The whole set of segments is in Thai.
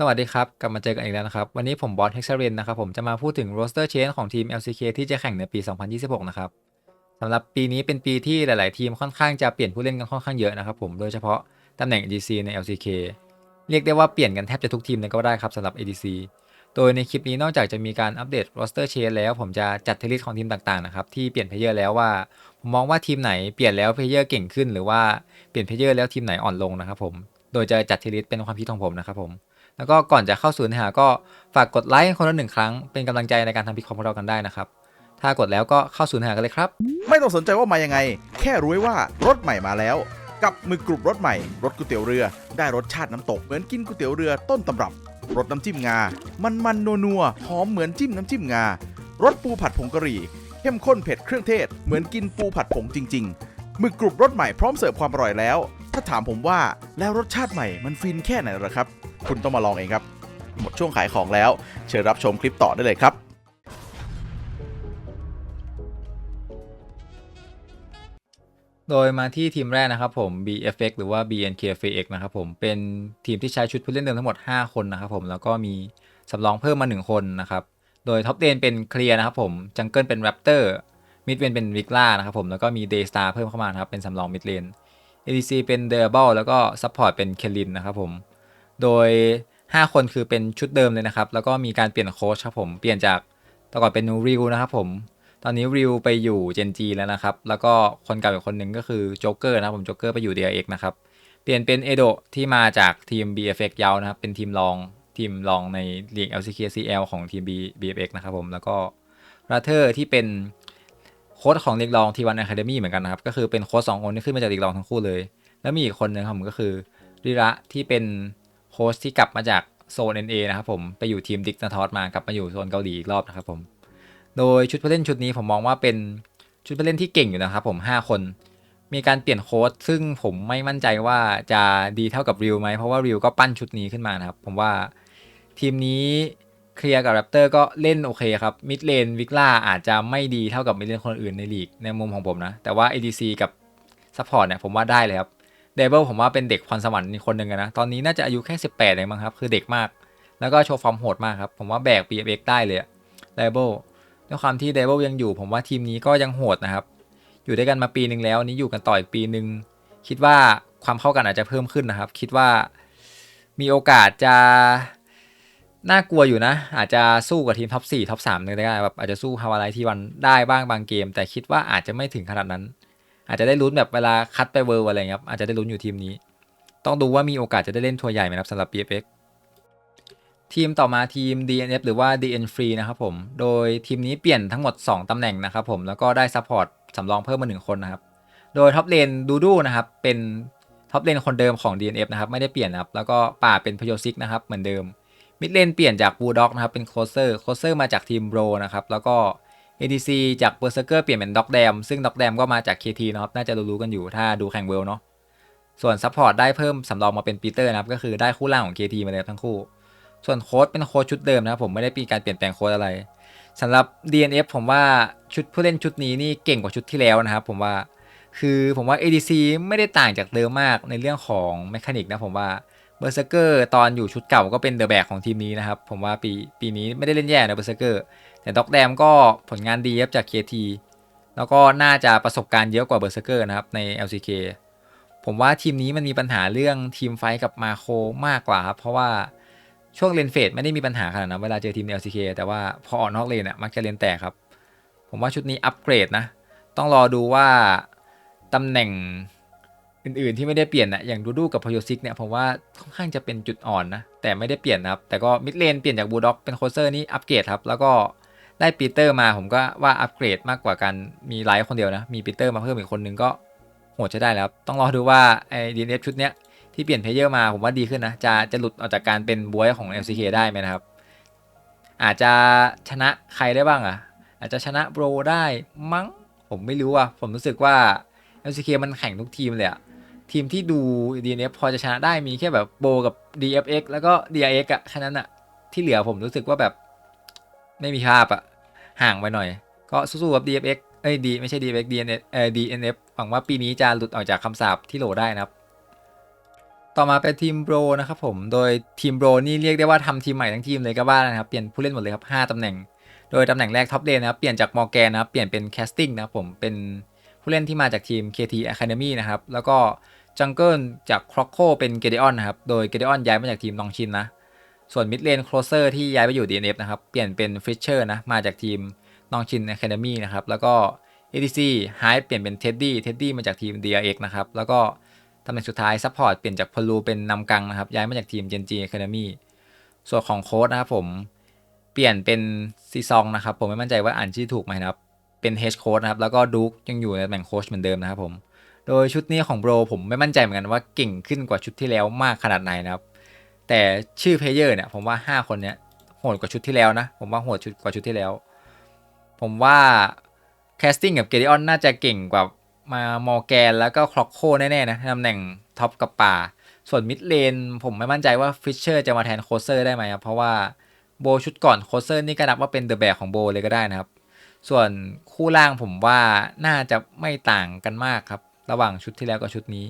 สวัสดีครับ กลับมาเจอกันอีกแล้วนะครับ วันนี้ผมบอสเฮกซ์เรนนะครับ ผมจะมาพูดถึงโรสเตอร์เชนของทีม LCK ที่จะแข่งในปี 2026 นะครับสำหรับปีนี้เป็นปีที่หลาย ๆ ทีมค่อนข้างจะเปลี่ยนผู้เล่นกันค่อนข้างเยอะนะครับผมโดยเฉพาะตำแหน่ง ADC ใน LCK เรียกได้ว่าเปลี่ยนกันแทบจะทุกทีมเลยก็ได้ครับสำหรับ ADC โดยในคลิปนี้นอกจากจะมีการอัปเดตโรสเตอร์เชนแล้วผมจะจัดเทลิสของทีมต่าง ๆ นะครับที่เปลี่ยนเพลเยอร์แล้วว่าผมมองว่าทีมไหนเปลี่ยนแล้วเพลเยอร์เก่งขึ้น หรือว่าเปลี่ยนเพลเยอร์แล้วทีมไหนอ่อนลงนะครับผมโดยจะจัดเทลิสเป็นความคิดของผมนะครับผม แล้วก็ก่อนจะเข้าสู่เนื้อหาก็ฝากกดไลค์คนละหนึ่งครั้งเป็นกำลังใจในการทำพิคของพวกเรากันได้นะครับ ถ้ากดแล้วก็เข้าสู่เนื้อหากันเลยครับ ไม่ต้องสนใจว่ามายังไง แค่รู้ไว้ว่ารถใหม่มาแล้ว กับมือกรุบรถใหม่รสก๋วยเตี๋ยวเรือ ได้รสชาติน้ำตกเหมือนกินก๋วยเตี๋ยวเรือต้นตำรับรสน้ำจิ้มงา มันมันนัวนัวๆหอมเหมือนจิ้มน้ำจิ้มงารสปูผัดผงกะหรี่เข้มข้นเผ็ดเครื่องเทศ เหมือนกินปูผัดผงจริง ๆ หมึกกรุบรสใหม่พร้อมเสิร์ฟความอร่อยแล้ว ถ้าถามผมว่าแล้วรสชาติใหม่มันฟินแค่ไหนเหรอครับ คุณต้องมาลองเองครับ หมดช่วงขายของแล้ว เชิญรับชมคลิปต่อได้เลยครับโดยมาที่ทีมแรกนะครับผม BFX หรือว่า BNKFX นะครับผมเป็นทีมที่ใช้ชุดผู้เล่นเดิมทั้งหมด 5 คนนะครับผมแล้วก็มีสำรองเพิ่มมา 1 คนนะครับ โดยท็อปเดนเป็นเคลียร์นะครับผมจังเกิลเป็น Raptor มิดเวนเป็นวิกล่านะครับผมแล้วก็มี Daystar เพิ่มเข้ามาครับเป็นสำรองมิดเลน ADC เป็น d e a b l e แล้วก็ซัพพอร์ตเป็นเคลินนะครับผม โดย 5 คนคือเป็นชุดเดิมเลยนะครับ แล้วก็มีการเปลี่ยนโค้ชครับผม เปลี่ยนจากแต่ก่อนเป็นริวนะครับผม ตอนนี้ริวไปอยู่เจนจีแล้วนะครับ แล้วก็คนเก่าอีกคนหนึ่งก็คือโจ๊กเกอร์นะครับผม โจ๊กเกอร์ไปอยู่ DRX นะครับ เปลี่ยนเป็นเอโดที่มาจากทีม BFX ยาวนะครับ เป็นทีมรองทีมรองในลีก LCKCL ของทีม BFX นะครับผม แล้วก็ราเธอร์ที่เป็น โค้ชของลีกรองทีวันอะคาเดมี่เหมือนกันนะครับ ก็คือเป็นโค้ชสองคนที่ขึ้นมาจากลีกรองทั้งคู่เลย แล้วมีอีกคนหนึงครับผมก็คือริระที่เป็นโค้ชที่กลับมาจากโซน NA นะครับผมไปอยู่ทีมดิกนาทอสมากลับมาอยู่โซนเกาหลีอีกรอบนะครับผมโดยชุดผู้เล่นชุดนี้ผมมองว่าเป็นชุดผู้เล่นที่เก่งอยู่นะครับผม 5 คน มีการเปลี่ยนโค้ดซึ่งผมไม่มั่นใจว่าจะดีเท่ากับริวไหมเพราะว่าริวก็ปั้นชุดนี้ขึ้นมานะครับผมว่าทีมนี้ เคลียร์กับแรปเตอร์ก็เล่นโอเคครับ มิดเลนวิกล่าอาจจะไม่ดีเท่ากับมิดเลนคนอื่นในลีกในมุมของผมนะ แต่ว่า ADC กับซัพพอร์ตเนี่ยผมว่าได้เลยครับเดเบิลผมว่าเป็นเด็กพรสวรรค์คนหนึ่งนะ ตอนนี้น่าจะอายุแค่ 18เองมั้งครับ คือเด็กมาก แล้วก็โชว์ฟอร์มโหดมากครับ ผมว่าแบก BFX ได้เลยเดเบิลด้วยความที่เดเวิลยังอยู่ ผมว่าทีมนี้ก็ยังโหดนะครับ อยู่ด้วยกันมาปีหนึ่งแล้วนนี้อยู่กันต่ออีกปีหนึ่งคิดว่าความเข้ากันอาจจะเพิ่มขึ้นนะครับ คิดว่ามีโอกาสจะ น่ากลัวอยู่นะ อาจจะสู้กับทีมท็อป4ท็อป3เลยได้แบบอาจจะสู้ฮาวาไลที่วันได้บ้างบางเกม แต่คิดว่าอาจจะไม่ถึงขนาดนั้น อาจจะได้ลุ้นแบบเวลาคัดไปเวิร์อะไรเงี้ยครับอาจจะได้ลุ้นอยู่ทีมนี้ ต้องดูว่ามีโอกาสจะได้เล่นทัวร์ใหญ่ไหมครับสำหรับ BFX ทีมต่อมาทีม DNF หรือว่า DN Free นะครับผม โดยทีมนี้เปลี่ยนทั้งหมด 2ตำแหน่งนะครับผม แล้วก็ได้ซัพพอร์ตสำรองเพิ่มมา1คนนะครับ โดยท็อปเลนดูดูนะครับ เป็นท็อปเลนคนเดิมของ DNF นะครับ ไม่ได้เปลี่ยนนะครับ แล้วก็ป่าเป็นพโยซิกนะครับ เหมือนเดิม มิดเลนเปลี่ยนจากบูด็อกนะครับเป็นโคเซอร์โคเซอร์มาจากทีมโบรนะครับแล้วก็ ADC จากเบอร์เซอร์เกอร์เปลี่ยนเป็นด็อกแดมซึ่งด็อกแดมก็มาจาก KT นะครับน่าจะรู้ๆกันอยู่ถ้าดูแข่งเวลเนาะส่วนซัพพอร์ตได้เพิ่มสำรองมาเป็นปีเตอร์นะครับก็คือได้คู่ล่างของ KT มาเลยทั้งคู่ ส่วนโค้ดเป็นโค้ดชุดเดิมนะครับผมไม่ได้มีการเปลี่ยนแปลงโค้ดอะไรสำหรับ DNF ผมว่าชุดผู้เล่นชุดนี้นี่เก่งกว่าชุดที่แล้วนะครับผมว่าคือผมว่า ADC ไม่ได้ต่างจากเดิมมากในเรื่องของแมคานิกนะผมว่า เบอร์เซเกอร์ตอนอยู่ชุดเก่าก็เป็นเดอะแบกของทีมนี้นะครับ ผมว่าปีปีนี้ไม่ได้เล่นแย่นะเบอร์เซเกอร์แต่ด็อกแดมก็ผลงานดีครับจาก KT แล้วก็น่าจะประสบการณ์เยอะกว่าเบอร์เซเกอร์นะครับใน LCK ผมว่าทีมนี้มันมีปัญหาเรื่องทีมไฟท์กับมาโคมากกว่าครับเพราะว่าช่วงเลนเฟดไม่ได้มีปัญหาขนาดนั้นเวลาเจอทีมใน LCK แต่ว่าพอออกนอกเลนอะมักจะเลนแตกครับ ผมว่าชุดนี้อัปเกรดนะ ต้องรอดูว่าตำแหน่ง อื่นๆที่ไม่ได้เปลี่ยนนะอย่างดูดูกับพโยซิกเนี่ยผมว่าค่อนข้างจะเป็นจุดอ่อนนะแต่ไม่ได้เปลี่ยนนะครับแต่ก็มิดเลนเปลี่ยนจากบูด็อกเป็นโคเซอร์นี่อัปเกรดครับแล้วก็ได้ปีเตอร์มาผมก็ว่าอัปเกรดมากกว่ากันมีไลท์คนเดียวนะมีปีเตอร์มาเพิ่มอีกคนนึงก็โหดใช้ได้แล้วครับต้องรอดูว่าไอ้ดีเอฟชุดเนี้ยที่เปลี่ยนเพลเยอร์มาผมว่าดีขึ้นนะจะจะหลุดออกจากการเป็นบวยของ LCK ได้ไหมนะครับ อาจจะชนะใครได้บ้างอะ อาจจะชนะโบรได้มั้งผมไม่รู้อะผมรู้สึกว่า LCK มันแข่งทุกทีมเลยอะ ทีมที่ดู DNF พอจะชนะได้มีแค่แบบโบกับ DFX แล้วก็ DRX อะแค่นั้นอะที่เหลือผมรู้สึกว่าแบบไม่มีภาพอะห่างไปหน่อย ก็สู้ๆกับ DFX เอ้ย D ไม่ใช่ DFX DNF เอ่อ DNF หวังว่าปีนี้จะหลุดออกจากคำสาปที่โหลได้นะครับ ต่อมาเป็นทีมโบรนะครับผมโดยทีมโบรนี่เรียกได้ว่าทำทีมใหม่ทั้งทีมเลยก็ว่าได้นะครับเปลี่ยนผู้เล่นหมดเลยครับ5ตำแหน่ง โดยตำแหน่งแรกท็อปเลนนะครับเปลี่ยนจากมอร์แกนนะครับเปลี่ยนเป็นแคสติ้งนะครับผมเป็นผู้เล่นที่มาจากทีม KT Academy นะครับแล้วก็ จังเกิลจากครอกโคเป็นเกเดออนนะครับ โดยเกเดออนย้ายมาจากทีมนองชินนะ ส่วนมิดเลนโคลเซอร์ที่ย้ายไปอยู่ DNF นะครับ เปลี่ยนเป็นฟิชเชอร์นะ มาจากทีมนองชิน Academy นะครับ แล้วก็ ADC Hype เปลี่ยนเป็น Teddy Teddy มาจากทีม DRX นะครับ แล้วก็ตำแหน่งสุดท้ายซัพพอร์ตเปลี่ยนจากพลูเป็นนำกังนะครับ ย้ายมาจากทีม Genji Academy ส่วนของโค้ดนะครับผม เปลี่ยนเป็นซีซองนะครับ ผมไม่มั่นใจว่าอ่านชื่อถูกไหมนะครับ เป็น H โค้ดนะครับ แล้วก็ดุ๊กยังอยู่ในตำแหน่งโค้ชเหมือนเดิมนะครับผม โดยชุดนี้ของโบรผมไม่มั่นใจเหมือนกันว่าเก่งขึ้นกว่าชุดที่แล้วมากขนาดไหนนะครับ แต่ชื่อเพลเยอร์เนี่ยผมว่า 5 คนเนี้ยโหดกว่าชุดที่แล้วนะ ผมว่าโหดชุดกว่าชุดที่แล้ว ผมว่าแคสติ้งกับเก d ออนน่าจะเก่งกว่ามามอร์แกนแล้วก็คล็อกโคแน่ๆนะตำแหน่งท็อปกับป่า ส่วนมิดเลนผมไม่มั่นใจว่าฟิชเชอร์จะมาแทนโคเซอร์ได้ไหมครับเพราะว่าโบชุดก่อนโคเซอร์นี่ก็นับว่าเป็นเดอะแบกของโบเลยก็ได้นะครับ ส่วนคู่ล่างผมว่าน่าจะไม่ต่างกันมากครับ ระหว่างชุดที่แล้วกับชุดนี้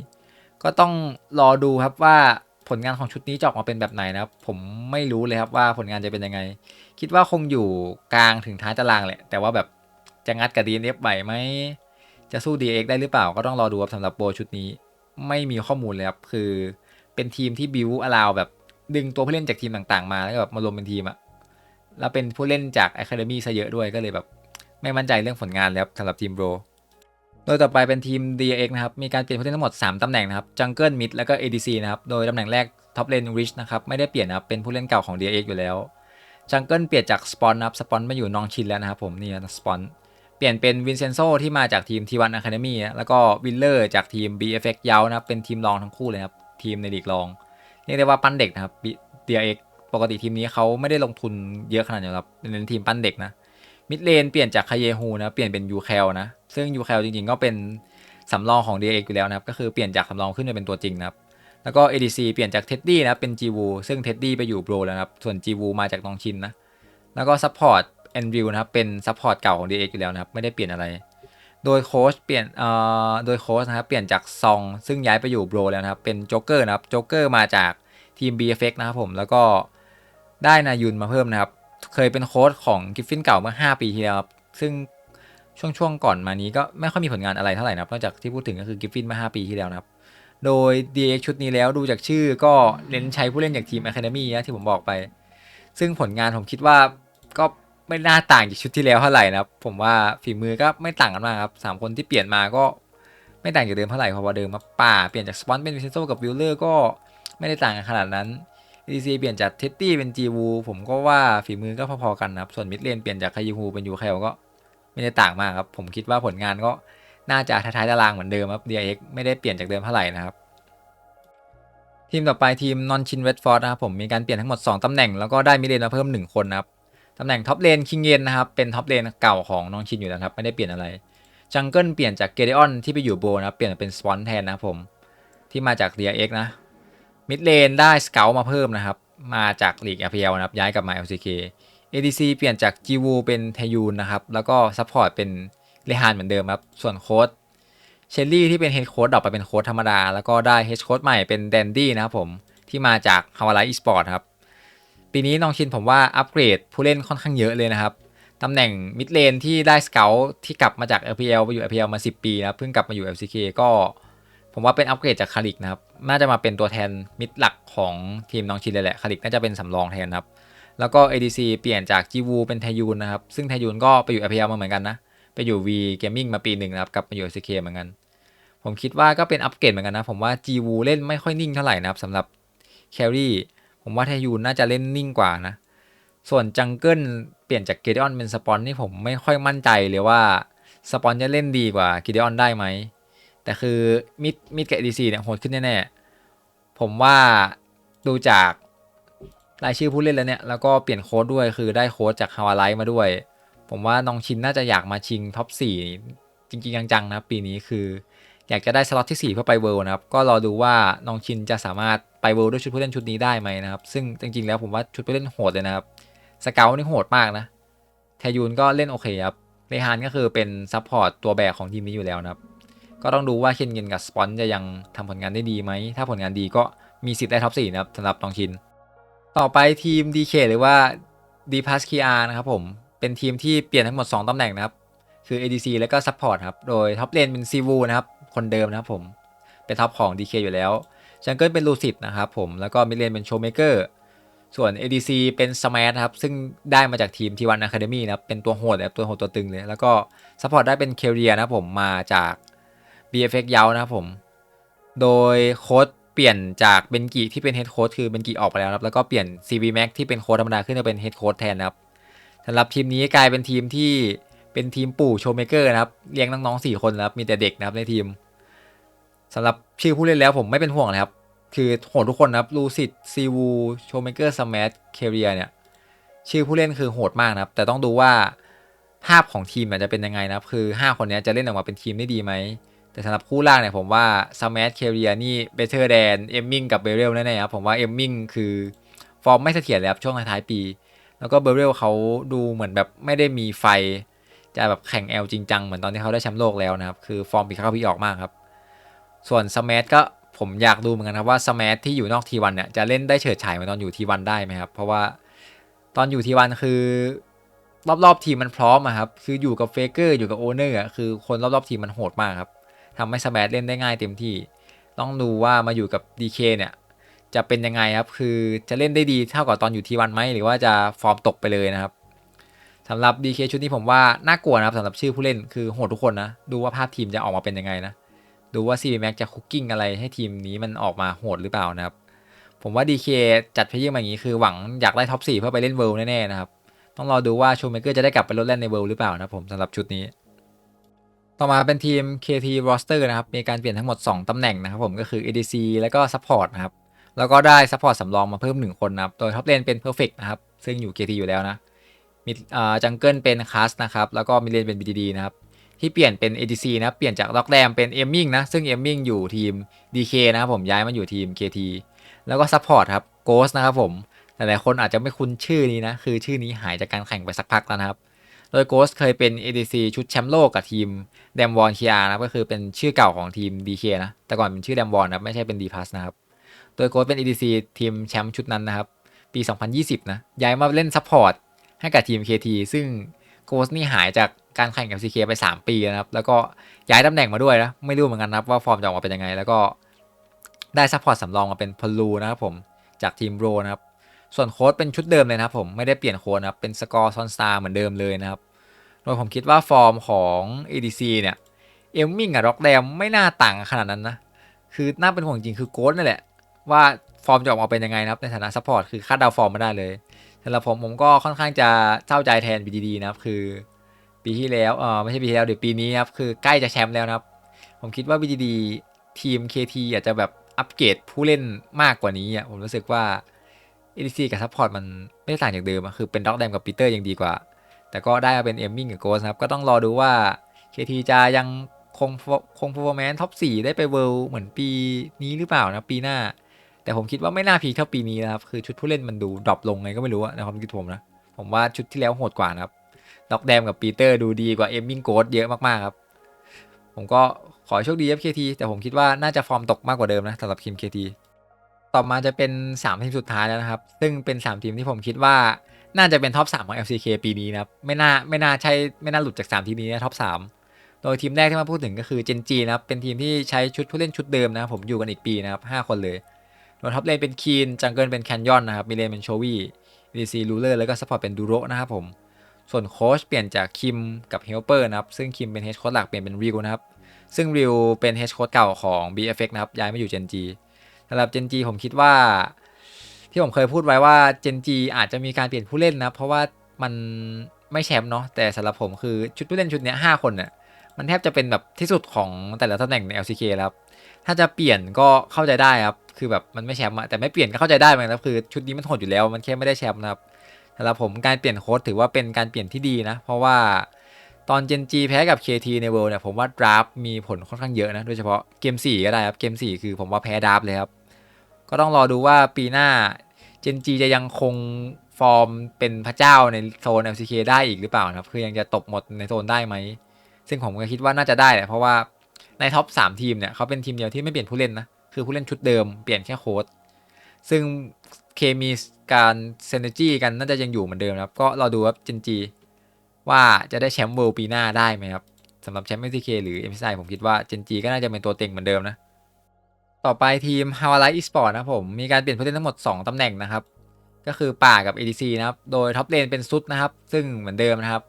ก็ต้องรอดูครับว่าผลงานของชุดนี้จะออกมาเป็นแบบไหนนะครับ ผมไม่รู้เลยครับว่าผลงานจะเป็นยังไง คิดว่าคงอยู่กลางถึงท้ายตารางแหละ แต่ว่าแบบจะงัดกับ DNF ไหวไหม จะสู้ DX ได้หรือเปล่า ก็ต้องรอดูครับสำหรับโบชุดนี้ ไม่มีข้อมูลเลยครับ คือเป็นทีมที่บิวอลาวแบบดึงตัวผู้เล่นจากทีมต่างๆ มาแล้วแบบมารวมเป็นทีมอะแล้วเป็นผู้เล่นจาก Academy ซะเยอะด้วยก็เลยแบบ ไม่มั่นใจเรื่องผลงานแล้วครับสำหรับทีมโบร ดยต่อไปเป็นทีม DX นะครับ มีการเปลี่ยนผู้เล่นทั้งหมด 3 ตำแหน่งนะครับ Jungle Mid แล้วก็ ADC นะครับ โดยตำแหน่งแรก Top Lane Rich นะครับ ไม่ได้เปลี่ยนนะครับ เป็นผู้เล่นเก่าของ DX อยู่แล้ว Jungle เปลี่ยนจาก Spawn นะครับ Spawn มาอยู่นองชินแล้วนะครับผมนี่นะ Spawn เปลี่ยนเป็น Vincenzo ที่มาจากทีม T1 Academy แล้วก็ Willer จากทีม BFX เยานะครับ เป็นทีมรองทั้งคู่เลยครับ ทีมในลีกรอง เรียกได้ว่าปั้นเด็กนะครับ DX ปกติทีมนี้เขาไม่ได้ลงทุนเยอะขนาดนี้ครับเป็นทีมปั้นเด็กนะ มิดเลนเปลี่ยนจากคาเยฮูนะ เปลี่ยนเป็นยูแคลนะ ซึ่งยูแคลจริงๆ ก็เป็นสำรองของ DX อยู่แล้วนะครับ ก็คือเปลี่ยนจากสำรองขึ้นมาเป็นตัวจริงนะครับ แล้วก็ ADC เปลี่ยนจากเท็ดดี้นะเป็นจีวูซึ่งเท็ดดี้ไปอยู่โบรแล้วนะครับ ส่วนจีวูมาจากนองชินนะ แล้วก็ซัพพอร์ตแอนดริวนะครับ เป็นซัพพอร์ตเก่าของ DX อยู่แล้วนะครับ ไม่ได้เปลี่ยนอะไร โดยโค้ชเปลี่ยน เอ่อ โดยโค้ชนะครับ เปลี่ยนจากซอง ซึ่งย้ายไปอยู่โบรแล้วนะครับ เป็นโจ๊กเกอร์นะครับ โจ๊กเกอร์มาจากทีม BFX นะครับผม แล้วก็ได้นายุนมาเพิ่มนะครับ เคยเป็นโค้ชของกิฟฟินเก่าเมื่อ 5 ปีที่แล้วครับซึ่งช่วงช่วงก่อนมานี้ก็ไม่ค่อยมีผลงานอะไรเท่าไหร่นะครับนอกจากที่พูดถึงก็คือกิฟฟินเมื่อ 5 ปีที่แล้วนะครับ โดย DX ชุดนี้แล้วดูจากชื่อก็เน้นใช้ผู้เล่นจากทีม Academy นะที่ผมบอกไป ซึ่งผลงานผมคิดว่าก็ไม่น่าต่างจากชุดที่แล้วเท่าไหร่นะครับผมว่าฝีมือก็ไม่ต่างกันมากครับสามคนที่เปลี่ยนมาก็ไม่ต่างจากเดิมเท่าไหร่เพราะว่าเดิมมาป่าเปลี่ยนจากสปอนเป็นวิเซนโซกับวิลเลอร์ก็ไม่ได้ต่างกันขนาดนั้น EDC เปลี่ยนจากเท็ดดี้เป็นจีวูผมก็ว่าฝีมือก็พอๆกันนะครับ ส่วนมิดเลนเปลี่ยนจากคายูฮูเป็นยูแคลก็ไม่ได้ต่างมากครับ ผมคิดว่าผลงานก็น่าจะท้ายๆตารางเหมือนเดิมครับ DIX ไม่ได้เปลี่ยนจากเดิมเท่าไหร่นะครับ ทีมต่อไปทีมนอนชินเวสฟอร์ดนะครับผมมีการเปลี่ยนทั้งหมด 2ตำแหน่งแล้วก็ได้มิดเลนมาเพิ่ม 1 คนนะครับตำแหน่งท็อปเลนคิงเยนนะครับเป็นท็อปเลนเก่าของนองชินอยู่แล้วครับไม่ได้เปลี่ยนอะไรจังเกิลเปลี่ยนจากเกเดออนที่ไปอยู่โบนะครับเปลี่ยนเป็นสปอนแทนนะครับผมที่มาจาก DIX นะ มิดเลนได้สเกลมาเพิ่มนะครับ มาจากลีก RPL นะครับ ย้ายกลับมา LCK ADC เปลี่ยนจากจีวูเป็นเทยูนนะครับ แล้วก็ซัพพอร์ตเป็นเลฮานเหมือนเดิมครับ ส่วนโค้ดเชลลี่ที่เป็นเฮดโค้ดดรอปไปเป็นโค้ดธรรมดา แล้วก็ได้เฮดโค้ดใหม่เป็นแดนดี้นะครับผมที่มาจากฮาวา i อีสปอร์ตครับ ปีนี้น้องชินผมว่าอัปเกรดผู้เล่นค่อนข้างเยอะเลยนะครับตำแหน่งมิดเลนที่ได้สเกลที่กลับมาจาก LPL ไปอยู่ LPL มา 10 ปีนะครับเพิ่งกลับมาอยู่ LCK ก็ ผมว่าเป็นอัปเกรดจากคาริกนะครับ น่าจะมาเป็นตัวแทนมิดหลักของทีมน้องชินเลยแหละ คาริกน่าจะเป็นสำรองแทนครับ แล้วก็ ADC เปลี่ยนจากจีวูเป็นไทยูนนะครับ ซึ่งไทยูนก็ไปอยู่ LPL มาเหมือนกันนะ ไปอยู่ V Gaming มาปีหนึ่งนะครับ กลับมาอยู่ LCK เหมือนกัน ผมคิดว่าก็เป็นอัปเกรดเหมือนกันนะ ผมว่าจีวูเล่นไม่ค่อยนิ่งเท่าไหร่นะครับสำหรับแครี่ ผมว่าไทยูนน่าจะเล่นนิ่งกว่านะ ส่วนจังเกิลเปลี่ยนจากเกเดออนเป็นสปอนนี่ผมไม่ค่อยมั่นใจเลยว่าสปอนจะเล่นดีกว่าเกเดออนได้ไหม แต่คือมิดมิดกับ ADC เนี่ยโหดขึ้นแน่ๆผมว่าดูจากรายชื่อผู้เล่นแล้วเนี่ย แล้วก็เปลี่ยนโค้ดด้วยคือได้โค้ดจากฮาวาไลท์มาด้วย ผมว่าน้องชินน่าจะอยากมาชิงท็อป4จริงๆจังๆนะปีนี้คือ อยากจะได้สล็อตที่ 4 เพื่อไปเวิลด์นะครับ ก็รอดูว่าน้องชินจะสามารถไปเวิลด์ด้วยชุดผู้เล่นชุดนี้ได้ไหมนะครับ ซึ่งจริงๆแล้วผมว่าชุดผู้เล่นโหดเลยนะครับสเกลนี่โหดมากนะแทยูนก็เล่นโอเคครับเรฮานก็คือเป็นซัพพอร์ตตัวแบกของทีมนี้อยู่แล้วนะครับ ก็ต้องดูว่าเคนเงินกับสปอนจะยังทำผลงานได้ดีไหม ถ้าผลงานดีก็มีสิทธิ์ได้ท็อป4นะครับสำหรับน้องชิน ต่อไปทีม DK หรือว่า d p a s k r นะครับผม เป็นทีมที่เปลี่ยนทั้งหมด 2ตำแหน่งนะครับ คือ ADC แล้วก็ Support ครับ โดยท็อปเลนเป็น c ีวูนะครับ คนเดิมนะครับผม เป็นท็อปของ DK อยู่แล้วจังเกิลเป็นลูซิดนะครับผม แล้วก็มิเลนเป็นโชเมเกอร์ส่วน ADC เป็น Smash นะครับ ซึ่งได้มาจากทีม T1 Academy นะครับ เป็นตัวโหดนะครับตัวโหดตัวตึงเลย แล้วก็ Support ได้เป็นเคเรียนะครับผมมาจาก BFX เยานะครับผม โดยโค้ดเปลี่ยนจากเบนกิที่เป็นเฮดโค้ดคือเบนกิออกไปแล้วครับ แล้วก็เปลี่ยน CV Max ที่เป็นโค้ดธรรมดาขึ้นมาเป็นเฮดโค้ดแทนนะครับสำหรับทีมนี้กลายเป็นทีมที่เป็นทีมปู่โชเมเกอร์นะครับเลี้ยงน้องๆ4คนนะครับมีแต่เด็กนะครับในทีมสำหรับชื่อผู้เล่นแล้วผมไม่เป็นห่วงเลยครับ คือโหดทุกคนนะครับลูซิดซีวูโชเมเกอร์สมัทเคเรียเนี่ยชื่อผู้เล่นคือโหดมากนะครับ แต่ต้องดูว่าภาพของทีมอาจจะเป็นยังไงนะครับ คือ 5 คนนี้จะเล่นออกมาเป็นทีมได้ดีไหม แต่สำหรับคู่ล่างเนี่ยผมว่าสมัทเคเรียนี่เบเทอร์แดนเอมมิงกับเบเรลแน่ๆครับผมว่าเอมมิงคือฟอร์มไม่เสถียรเลยครับช่วงท้ายปี แล้วก็เบเรลเขาดูเหมือนแบบไม่ได้มีไฟ จะแบบแข่งแอลจริงจังเหมือนตอนที่เขาได้แชมป์โลกแล้วนะครับ คือฟอร์มปีเข้าปีออกมากครับ ส่วนสมัทก็ผมอยากดูเหมือนกันครับว่าสมัทที่อยู่นอกทีวันเนี่ยจะเล่นได้เฉิดฉายเหมือนตอนอยู่ทีวันได้ไหมครับเพราะว่าตอนอยู่ทีวันคือรอบๆทีมมันพร้อมอะครับ คืออยู่กับเฟเกอร์อยู่กับโอเนอร์อะคือคนรอบๆทีมมันโหดมากครับ ทำให้สมัทเล่นได้ง่ายเต็มที่ ต้องดูว่ามาอยู่กับ DK เนี่ย จะเป็นยังไงครับ คือจะเล่นได้ดีเท่ากับตอนอยู่ทีวันไหมหรือว่าจะฟอร์มตกไปเลยนะครับสำหรับ DK ชุดนี้ผมว่าน่ากลัวนะครับสำหรับชื่อผู้เล่นคือโหดทุกคนนะ ดูว่าภาพทีมจะออกมาเป็นยังไงนะ ดูว่า CB Max จะคุกกิ้งอะไรให้ทีมนี้มันออกมาโหดหรือเปล่านะครับ ผมว่า DK จัดเพลย์มาอย่างนี้คือหวังอยากได้ท็อป4เพื่อไปเล่นเวิลด์แน่ๆนะครับ ต้องรอดูว่าโชเมเกอร์จะได้กลับไปลดเล่นในเวิลด์หรือเปล่านะผมสำหรับชุดนี้ ต่อมาเป็นทีม KT roster นะครับ มีการเปลี่ยนทั้งหมด 2ตำแหน่งนะครับผมก็คือ ADC แล้วก็ Support นะครับ แล้วก็ได้ Support สำรองมาเพิ่ม 1 คนนะครับ โดยท็อปเลนเป็น Perfect นะครับ ซึ่งอยู่ KT อยู่แล้วนะ มีจังเกิลเป็นคัสนะครับ แล้วก็มีเลนเป็น BDD นะครับ ที่เปลี่ยนเป็น ADC นะครับเปลี่ยนจากล็อกแรมเป็น e m m i n g นะ ซึ่ง e m m i n g อยู่ทีม DK นะครับผมย้ายมาอยู่ทีม KT แล้วก็ Support ครับ Ghost นะครับผมหลายๆคนอาจจะไม่คุ้นชื่อนี้นะคือชื่อนี้หายจากการแข่งไปสักพักแล้วนะครับ โดย Ghost เคยเป็น ADC ชุดแชมป์โลกกับทีม d ดมวอนเคียนะก็คือเป็นชื่อเก่าของทีม DK นะ แต่ก่อนเป็นชื่อ d ดมวอนนะไม่ใช่เป็น D Plus นะครับ โดย Ghost เป็น ADC ทีมแชมป์ชุดนั้นนะครับ ปี 2020 นะ ย้ายมาเล่นซัพพอร์ตให้กับทีม KT ซึ่ง Ghost นี่หายจากการแข่งกับ CK ไป 3 ปีนะครับ แล้วก็ย้ายตำแหน่งมาด้วยนะ ไม่รู้เหมือนกันนะว่าฟอร์มจะออกมาเป็นยังไง แล้วก็ได้ซัพพอร์ตสำรองมาเป็นพลูนะครับผม จากทีมโรนะครับ ส่วนโค้ดเป็นชุดเดิมเลยนะครับผมไม่ได้เปลี่ยนโค้ดนะครับเป็นสกอร์ซอนสตาเหมือนเดิมเลยนะครับโดยผมคิดว่าฟอร์มของ ADC เนี่ยเอลมิงกับร็อกแดมไม่น่าต่างขนาดนั้นนะคือน่าเป็นห่วงจริงคือโค้ดนั่นแหละว่าฟอร์มจะออกมาเป็นยังไงนะครับในฐานะซัพพอร์ตคือคาดเดาฟอร์มไม่ได้เลยสำหรับผมผมก็ค่อนข้างจะเศร้าใจแทน BDD นะครับคือ ปีที่แล้วเออไม่ใช่ปีที่แล้วเดี๋ยวปีนี้ครับคือใกล้จะแชมป์แล้วนะครับ ผมคิดว่า BDD ทีม KT อาจจะแบบอัปเกรดผู้เล่นมากกว่านี้อะผมรู้สึกว่า ADC กับซัพพอร์ตมันไม่ได้ต่างจากเดิมคือเป็นด็อกแดมกับปีเตอร์ยังดีกว่า แต่ก็ได้มาเป็นเอมมิงกับโกสครับ ก็ต้องรอดูว่า KT จะยังคงคง performance ท็อป4ได้ไปเวิลด์เหมือนปีนี้หรือเปล่านะปีหน้า แต่ผมคิดว่าไม่น่าพีคเท่าปีนี้นะครับ คือชุดผู้เล่นมันดูดรอปลงไงก็ไม่รู้อะความคิดผมนะ ผมว่าชุดที่แล้วโหดกว่านะครับด็อกแดมกับปีเตอร์ดูดีกว่าเอมมิงโกสเยอะมากๆครับ ผมก็ขอโชคดีครับ KT แต่ผมคิดว่าน่าจะฟอร์มตกมากกว่าเดิมนะสำหรับทีม KT ต่อมาจะเป็น 3 ทีมสุดท้ายแล้วนะครับ ซึ่งเป็น 3 ทีมที่ผมคิดว่าน่าจะเป็นท็อป3ของ LCK ปีนี้นะครับ ไม่น่าไม่น่าใช่ไม่น่าหลุดจาก 3 ทีมนี้นะท็อป3โดยทีมแรกที่มาพูดถึงก็คือ Gen G นะครับ เป็นทีมที่ใช้ชุดผู้เล่นชุดเดิมนะครับผมอยู่กันอีกปีนะครับ 5 คนเลยโดยท็อปเลนเป็นคีน จังเกิลเป็นแคนยอนนะครับมีเลนเป็นโชวี่ดีซีลูเลอร์แล้วก็ซัพพอร์ตเป็นดูโรนะครับผมส่วนโค้ชเปลี่ยนจากคิมกับเฮลเปอร์นะครับซึ่งคิมเป็นเฮดโค้ชหลักเปลี่ยนเป็นริวนะครับซึ่งริวเป็นเฮดโค้ชเก่าของ BFX นะครับย้ายมาอยู่ Gen สำหรับ Gen G ผมคิดว่า ที่ผมเคยพูดไว้ว่า Gen G อาจจะมีการเปลี่ยนผู้เล่นนะ เพราะว่ามันไม่แชมป์เนาะแต่สำหรับผมคือชุดผู้เล่นชุดนี้ห้าคนเนี่ยมันแทบจะเป็นแบบที่สุดของแต่ละตำแหน่งใน LCK แล้วครับ ถ้าจะเปลี่ยนก็เข้าใจได้ครับ คือแบบมันไม่แชมป์อะแต่ไม่เปลี่ยนก็เข้าใจได้เหมือนกันครับคือชุดนี้มันโหดอยู่แล้ว มันแค่ไม่ได้แชมป์นะครับสำหรับผมการเปลี่ยนโค้ดถือว่าเป็นการเปลี่ยนที่ดีนะ เพราะว่าตอน Gen G แพ้กับ KT ในเวิลด์เนี่ยผมว่าดราฟมีผลค่อนข้างเยอะนะ โดยเฉพาะเกม 4 ก็ได้ครับ เกม 4 คือผมว่าแพ้ดราฟเลยครับ ก็ต้องรอดูว่าปีหน้า Gen G จะยังคงฟอร์มเป็นพระเจ้าในโซน LCK ได้อีกหรือเปล่านะครับ คือยังจะตบหมดในโซนได้ไหม ซึ่งผมก็คิดว่าน่าจะได้แหละเพราะว่าในท็อป3ทีมเนี่ยเขาเป็นทีมเดียวที่ไม่เปลี่ยนผู้เล่นนะ คือผู้เล่นชุดเดิมเปลี่ยนแค่โค้ดซึ่งเคมีการเซนเนจีกันน่าจะยังอยู่เหมือนเดิมครับ ก็ราดูว่าเจนจีว่าจะได้แชมป์เวิลด์ปีหน้าได้ไหมครับสำหรับแชมป์ MCK หรือ MSI ผมคิดว่าเจนจีก็น่าจะเป็นตัวเต็งเหมือนเดิมนะ ต่อไปทีม h a w a l i Esport นะครับผมมีการเปลี่ยนผู้เล่นทั้งหมด 2ตำแหน่งนะครับ ก็คือป่ากับ ADC นะครับ โดยท็อปเลนเป็นซุดนะครับ ซึ่งเหมือนเดิมนะครับ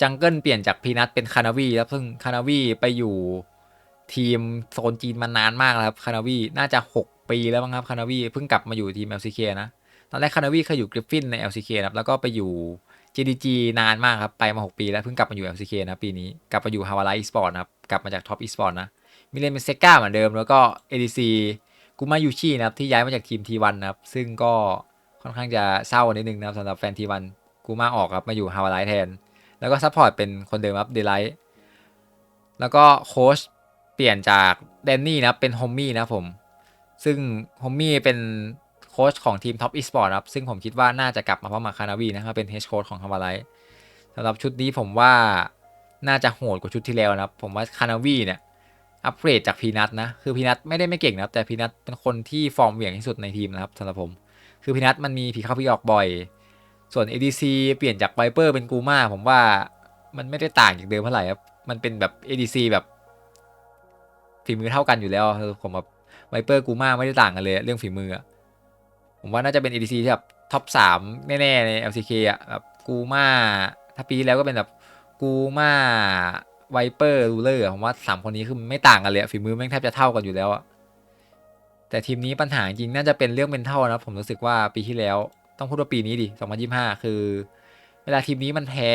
จังเกิลเปลี่ยนจากพีนัทเป็นคานาวีแล้วซึ่งคานาวีไปอยู่ทีมโซนจีนมานานมากแล้วครับคานาวีน่าจะ 6 ปีแล้วมั้งครับคานาวีเพิ่งกลับมาอยู่ทีม LCK นะตอนแรกคานาวีเคยอยู่กริฟฟินใน LCK นะครับแล้วก็ไปอยู่ JDG นานมากครับไปมา 6 ปีแล้วเพิ่งกลับมาอยู่ LCK นะปีนี้กลับมาอยู่ h a w a l i Esport นะครับกลับมาจากท็อป Esport นะ มีเลนเป็นเซก้าเหมือนเดิม แล้วก็ ADC กุมายูชินะครับที่ย้ายมาจากทีม T1 นะครับ ซึ่งก็ค่อนข้างจะเศร้านิดนึงนะครับสำหรับแฟน T1 กูมาออกครับมาอยู่ h a w a l i แทน แล้วก็ซัพพอร์ตเป็นคนเดิมครับเดลไลท์แล้วก็โค้ชเปลี่ยนจากแดนนี่นะครับเป็นโฮมมี่นะผม ซึ่งโฮมมี่เป็นโค้ชของทีมท็อปอีสปอร์ตครับ ซึ่งผมคิดว่าน่าจะกลับมาพร้อมกับคานาวีนะครับเป็นเฮดโค้ชของฮาวาไลท์สำหรับชุดนี้ผมว่าน่าจะโหดกว่าชุดที่แล้วนะครับ ผมว่าคานาวีเนี่ย อัปเกรดจากพีนัทนะ คือพีนัทไม่ได้ไม่เก่งนะครับ แต่พีนัทเป็นคนที่ฟอร์มเหวี่ยงที่สุดในทีมนะครับสำหรับผม คือพีนัทมันมีผีเข้าผีออกบ่อย ส่วน ADC เปลี่ยนจากไ i เปอร์เป็นกูมาผมว่ามันไม่ได้ต่างจากเดิมเท่าไหร่ครับ มันเป็นแบบ ADC แบบฝีมือเท่ากันอยู่แล้วผมแบบไ i เปอร์กูมาไม่ได้ต่างกันเลยเรื่องฝีมือผมว่าน่าจะเป็น ADC ที่แบบท็อปสามแน่ๆใน LCK อะแบบกูมาถ้าปีที่แล้วก็เป็นแบบกูมา ไวเปอร์รูเลอร์ผมว่าสามคนนี้คือไม่ต่างกันเลยฝีมือแม่งแทบจะเท่ากันอยู่แล้วอะแต่ทีมนี้ปัญหาจริงน่าจะเป็นเรื่องเป็นเท่านะผมรู้สึกว่าปีที่แล้ว ต้องพูดว่าปีนี้ดิ2025 คือ เวลาทีมนี้มันแพ้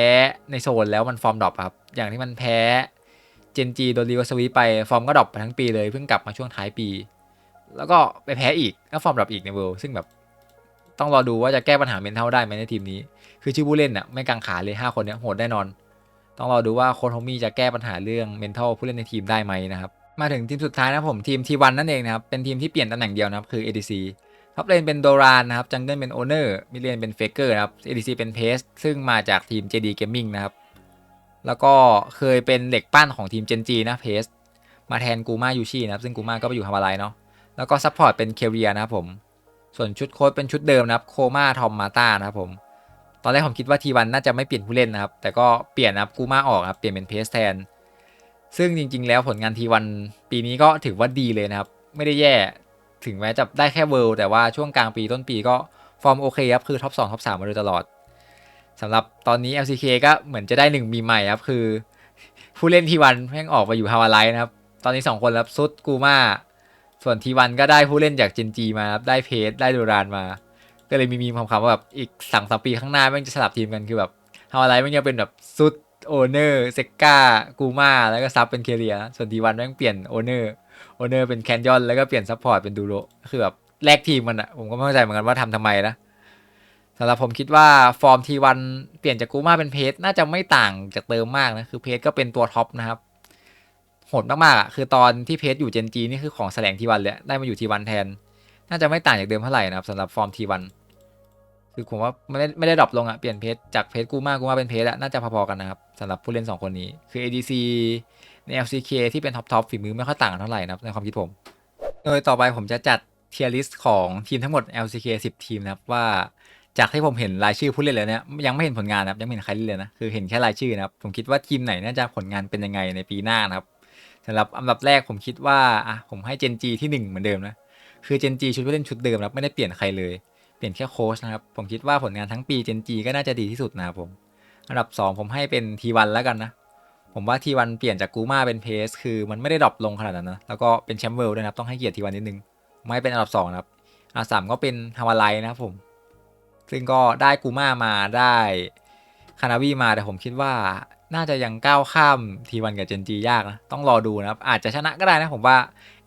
ในโซนแล้วมันฟอร์มดรอปครับ อย่างที่มันแพ้เจนจีโดนรีวสวีไปฟอร์มก็ดรอปไปทั้งปีเลยเพิ่งกลับมาช่วงท้ายปี แล้วก็ไปแพ้อีกก็ฟอร์มดรอปอีกในเวิลด์ซึ่งแบบต้องรอดูว่าจะแก้ปัญหาเมนเทลได้ไหมในทีมนี้ คือชื่อผู้เล่นน่ะไม่กังขาเลย 5 คนเนี้ยโหดแน่นอน ต้องรอดูว่าโค้ชโฮมี่จะแก้ปัญหาเรื่องเมนเทลผู้เล่นในทีมได้ไหมนะครับ มาถึงทีมสุดท้ายนะผมทีมทีวันนั่นเองนะครับ เป็นทีมที่เปลี่ยนตำแหน่งเดียวนะครับคือ ADC ท็อปเลนเป็นโดรานนะครับจังเกิลเป็นโอเนอร์มิเลนเป็นเฟเกอร์นะครับ ADC เป็นเพสซึ่งมาจากทีม JD Gaming นะครับ แล้วก็เคยเป็นเหล็กปั้นของทีม Gen G นะเพสมาแทนกูมายูชินะครับ ซึ่งกูมาก็ไปอยู่ฮาวาไลเนาะแล้วก็ซัพพอร์ตเป็นเคเรียนะครับผมส่วนชุดโค้ดเป็นชุดเดิมนะครับโคมาทอมมาตานะครับผม อนแรกผมคิดว่าทีวันน่าจะไม่เปลี่ยนผู้เล่นนะครับ แต่ก็เปลี่ยนนะครับกูมาออกครับเปลี่ยนเป็นเพสแทน ซึ่งจริง ๆ แล้วผลงานทีวันปีนี้ก็ถือว่าดีเลยนะครับ ไม่ได้แย่ถึงแม้จะได้แค่เวิลด์แต่ว่าช่วงกลางปีต้นปีก็ฟอร์มโอเคครับคือท็อป2ท็อป3มาโดยตลอดสำหรับตอนนี้ LCK ก็เหมือนจะได้หนึ่งมีใหม่ครับคือ ผู้เล่นทีวันแม่งออกมาอยู่ฮาวาไลนะครับ ตอนนี้ 2 คนแล้วซุดกูมาส่วนทีวันก็ได้ผู้เล่นจากเจนจีมาครับได้เพจได้ดูรานมา ก็เลยมีมีความคำว่าแบบอีกสั่งสามปีข้างหน้าแม่งจะสลับทีมกันคือแบบฮาวาไลแม่งจะเป็นแบบซุดโอเนอร์เซก้ากูมาแล้วก็ซับเป็นเคเรีย ส่วนทีวันแม่งเปลี่ยนโอเนอร์โอเนอร์เป็นแคนยอนแล้วก็เปลี่ยนซัพพอร์ตเป็นดูโรคือแบบแลกทีมมันอะผมก็ไม่เข้าใจเหมือนกันว่าทำทำไมนะสำหรับผมคิดว่าฟอร์มทีวันเปลี่ยนจากกูมาเป็นเพจน่าจะไม่ต่างจากเติมมากนะคือเพจก็เป็นตัวท็อปนะครับโหดมากๆอะคือตอนที่เพจอยู่เจนจีนี่คือของแสลงทีวันเลยได้มาอยู่ทีวันแทน น่าจะไม่ต่างจากเดิมเท่าไหร่นะครับสำหรับฟอร์มทีวันคือผมว่าไม่ได้ไม่ได้ดรอปลงอะเปลี่ยนเพจจากเพจกูมากูมาเป็นเพจอะน่าจะพอๆกันนะครับสำหรับผู้เล่นสองคนนี้คือ ADC ใน LCK ที่เป็นท็อปทอปฝีมือไม่ค่อยต่างกันเท่าไหร่นะครับในความคิดผม โดยต่อไปผมจะจัดเทียร์ลิสต์ของทีมทั้งหมด LCK 10 ทีมนะครับว่าจากที่ผมเห็นรายชื่อผู้เล่นแล้วเนี่ยยังไม่เห็นผลงานนะครับยังไม่เห็นใครเล่นเลยนะคือเห็นแค่รายชื่อนะครับผมคิดว่าทีมไหนน่าจะผลงานเป็นยังไงในปีหน้านะครับสำหรับอันดับแรกผมคิดว่าอะผมให้เจนจีที่หนึ่งเหมือนเดิมนะ คือเจนจีชุดผู้เล่นชุดเดิมครับไม่ได้เปลี่ยนใครเลย เปลี่ยนแค่โค้ชนะครับ ผมคิดว่าผลงานทั้งปีเจนจีก็น่าจะดีที่สุดนะครับผมอันดับสองผมให้เป็นทีวันแล้วกันนะ ผมว่าทีวันเปลี่ยนจากกูมาเป็นเพสคือมันไม่ได้ดรอปลงขนาดนั้นนะ แล้วก็เป็นแชมป์เวิลด์ด้วยนะครับ ต้องให้เกียรติทีวันนิดนึง ไม่เป็นอันดับสองนะครับอันดับสามก็เป็นฮาวาไลนะครับผม ซึ่งก็ได้กูมามาได้คานาวีมาแต่ผมคิดว่าน่าจะยังก้าวข้ามทีวันกับเจนจียากนะ ต้องรอดูนะครับ อาจจะชนะก็ได้นะผมว่า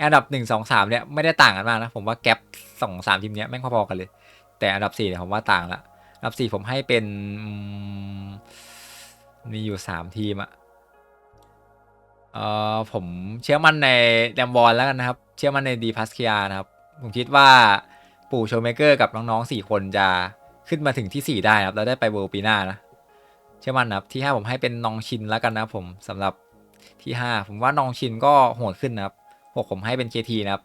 อันดับหนึ่งสองสามเนี่ยไม่ได้ต่างกันมากนะ ผมว่าแกลบสองสามทีมเนี้ยแม่งพอๆกันเลย แต่อันดับสี่เนี่ยผมว่าต่างละอันดับสี่ผมให้เป็นมีอยู่สามทีมอะเอ่อผมเชื่อมั่นในแดมบอลแล้วกันนะครับ เชื่อมั่นในดีพัสเคียนะครับ ผมคิดว่าปู่โชเมเกอร์กับน้องๆสี่คนจะขึ้นมาถึงที่สี่ได้นะครับแล้วได้ไปเวิลด์ปีหน้านะเชื่อมั่นนะครับที่ห้าผมให้เป็นนองชินแล้วกันนะผมสำหรับที่ห้าผมว่านองชินก็โหดขึ้นนะครับ กผมให้เป็นเคทีนะครับ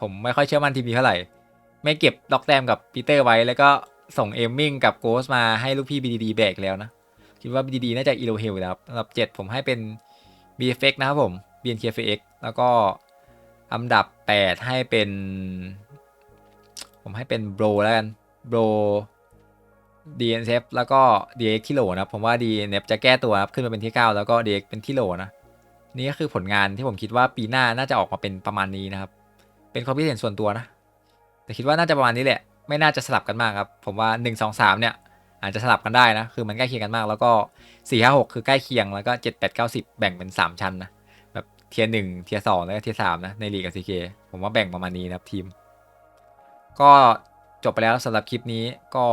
ผมไม่ค่อยเชื่อมั่นทีมนี้เท่าไหร่ ไม่เก็บล็อกแต้มกับปีเตอร์ไว้ แล้วก็ส่งเอมมิงกับโกสมาให้ลูกพี่ BDD แบกแล้วนะ คิดว่า BDD น่าจะอีโลเฮลแล้วครับอันดับ 7 ผมให้เป็น BFX นะครับผม BNKFX แล้วก็อันดับ 8 ให้เป็น ผมให้เป็นโบรแล้วกันโบร DNF แล้วก็ DX ที่โหลนะผมว่า DNF จะแก้ตัวครับขึ้นมาเป็นที่ 9 แล้วก็ DX เป็นที่โหลนะ นี่ก็คือผลงานที่ผมคิดว่าปีหน้าน่าจะออกมาเป็นประมาณนี้นะครับ เป็นความคิดเห็นส่วนตัวนะ แต่คิดว่าน่าจะประมาณนี้แหละ ไม่น่าจะสลับกันมากครับ ผมว่า 1 2 3 เนี่ย อาจจะสลับกันได้นะ คือมันใกล้เคียงกันมาก แล้วก็4 5 6 คือใกล้เคียง แล้วก็7 8 9 10 แบ่งเป็น 3 ชั้นนะ แบบเทียร์หนึ่งเทียร์สองแล้วก็เทียร์สามนะ ในลีกกับซีเคผมว่าแบ่งประมาณนี้นะครับทีม ก็จบไปแล้วสำหรับคลิปนี้ก็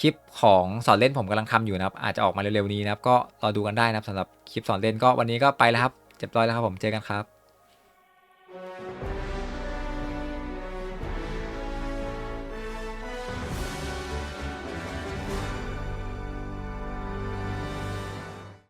คลิปของสอนเล่นผมกำลังทำอยู่นะครับ อาจจะออกมาเร็วๆนี้นะครับ ก็รอดูกันได้นะครับสำหรับคลิปสอนเล่นก็วันนี้ก็ไปแล้วครับเจ็บร้อยแล้วครับผมเจอกันครับ